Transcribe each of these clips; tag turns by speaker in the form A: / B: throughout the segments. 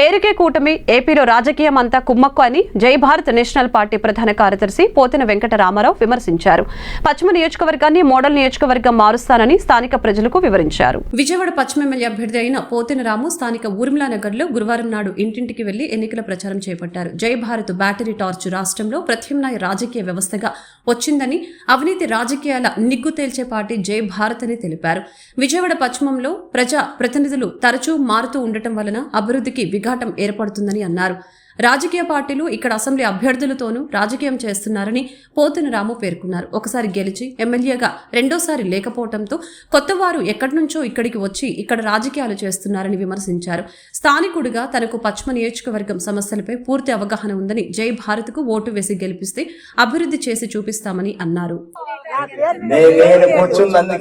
A: పేరుకే కూటమి ఏపీలో రాజకీయం అంతా కుమ్మక్కు అని జై భారత్ నేషనల్ పార్టీ ప్రధాన కార్యదర్శి పోతిన వెంకట రామారావు విమర్శించారు. పశ్చిమ నియోజకవర్గాన్ని మోడల్ నియోజకవర్గం మారుస్తానని స్థానిక ప్రజలకు వివరించారు. విజయవాడ పశ్చిమ ఎమ్మెల్యే అభ్యర్థి అయిన పోతిన రాము స్థానిక ఊర్మిళా నగర్లో గురువారం నాడు ఇంటింటికి వెళ్ళి ఎన్నికల ప్రచారం చేపట్టారు. జై భారత్ బ్యాటరీ టార్చ్ రాష్ట్రంలో ప్రత్యామ్నాయ రాజకీయ వ్యవస్థగా వచ్చిందని అవినీతి రాజకీయాల నిగ్గు తేల్చే పార్టీ జై భారత్ అని తెలిపారు. విజయవాడ పశ్చిమంలో ప్రజా ప్రతినిధులు తరచూ మారుతూ ఉండటం వలన అభివృద్ధికి విఘాటం ఏర్పడుతుందని అన్నారు. రాజకీయ పార్టీలు ఇక్కడ అసెంబ్లీ అభ్యర్థులతోనూ రాజకీయం చేస్తున్నారని పోతిన రాము పేర్కొన్నారు. ఒకసారి గెలిచి ఎమ్మెల్యేగా రెండోసారి లేకపోవడంతో కొత్తవారు ఎక్కడి నుంచో ఇక్కడికి వచ్చి ఇక్కడ రాజకీయాలు చేస్తున్నారని విమర్శించారు. స్థానికుడిగా తనకు పశ్చిమ నియోజకవర్గం సమస్యలపై పూర్తి అవగాహన ఉందని జై భారత్కు ఓటు వేసి గెలిపిస్తే అభివృద్ధి చేసి చూపిస్తామని అన్నారు.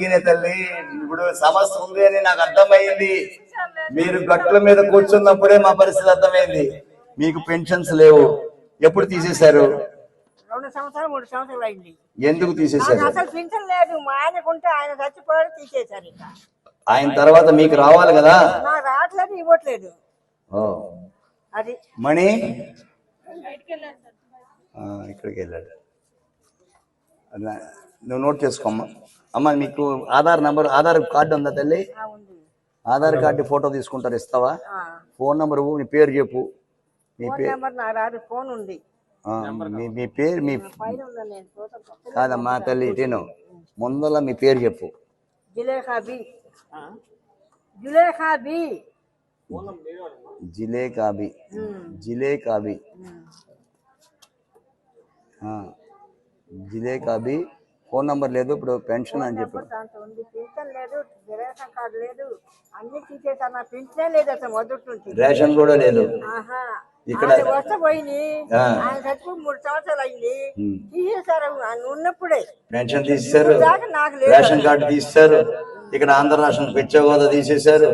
B: నేను తల్లి ఇప్పుడు సమస్య ఉంది అని నాకు అర్థమైంది. మీరు గట్ల మీద కూర్చున్నప్పుడే మా పరిస్థితి అర్థమైంది. మీకు పెన్షన్స్ లేవు. ఎప్పుడు తీసేశారు?
C: రెండు సంవత్సరాలు మూడు సంవత్సరాలు అయింది.
B: ఎందుకు తీసేశారు?
C: అసలు పింఛన్ లేదు. మా ఆయనకుంటే ఆయన చచ్చిపోయాడు తీసేశారు ఇక.
B: ఆయన తర్వాత మీకు రావాలి కదా?
C: నాకు రావట్లేదు ఇవ్వట్లేదు. అది.
B: మణి? ఇక్కడికి వెళ్ళాడు. నువ్వు నోట్ చేసుకోమ్మా అమ్మ. మీకు ఆధార్ నంబర్ ఆధార్ కార్డు ఉందా తల్లి? ఆధార్ కార్డు ఫోటో తీసుకుంటారు ఇస్తావా. ఫోన్ నంబర్ నీ పేరు చెప్పు. మీ
C: ఫోన్
B: పేరు
C: ఫోన్ ఉంది.
B: మీ మీ పేరు మీ
C: నేను ఫోటో
B: కాదమ్మా తల్లి ఇటేను ముందల మీ పేరు చెప్పు.
C: జులేఖా బి. జులేఖా బి.
B: జిలే కాబి జిలే కాబి జిలే కాబి ఫోన్ నంబర్ లేదు ఇప్పుడు పెన్షన్ అని చెప్పాడు
C: లేదు రేషన్ కార్డు లేదు అన్ని తీసేసారు నా పింఛనే లేదు అసలు మొదటి నుంచి.
B: రేషన్ కూడా లేదు.
C: ఆహా.
B: ఇక్కడ-
C: వస్తే. ఆయన చచ్చిపోయి మూడు సంవత్సరాలు అయింది
B: ఉమ్.
C: తీసేశారు ఆయన ఉన్నప్పుడే.
B: పెన్షన్ తీసేశారు రేషన్ కార్డు తీసేశారు ఇక్కడ ఆంధ్ర రాష్ట్రం పిచ్చగోద తీసేశారు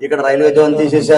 B: ఇక్కడ రైల్వే జోన్ తీసేశారు.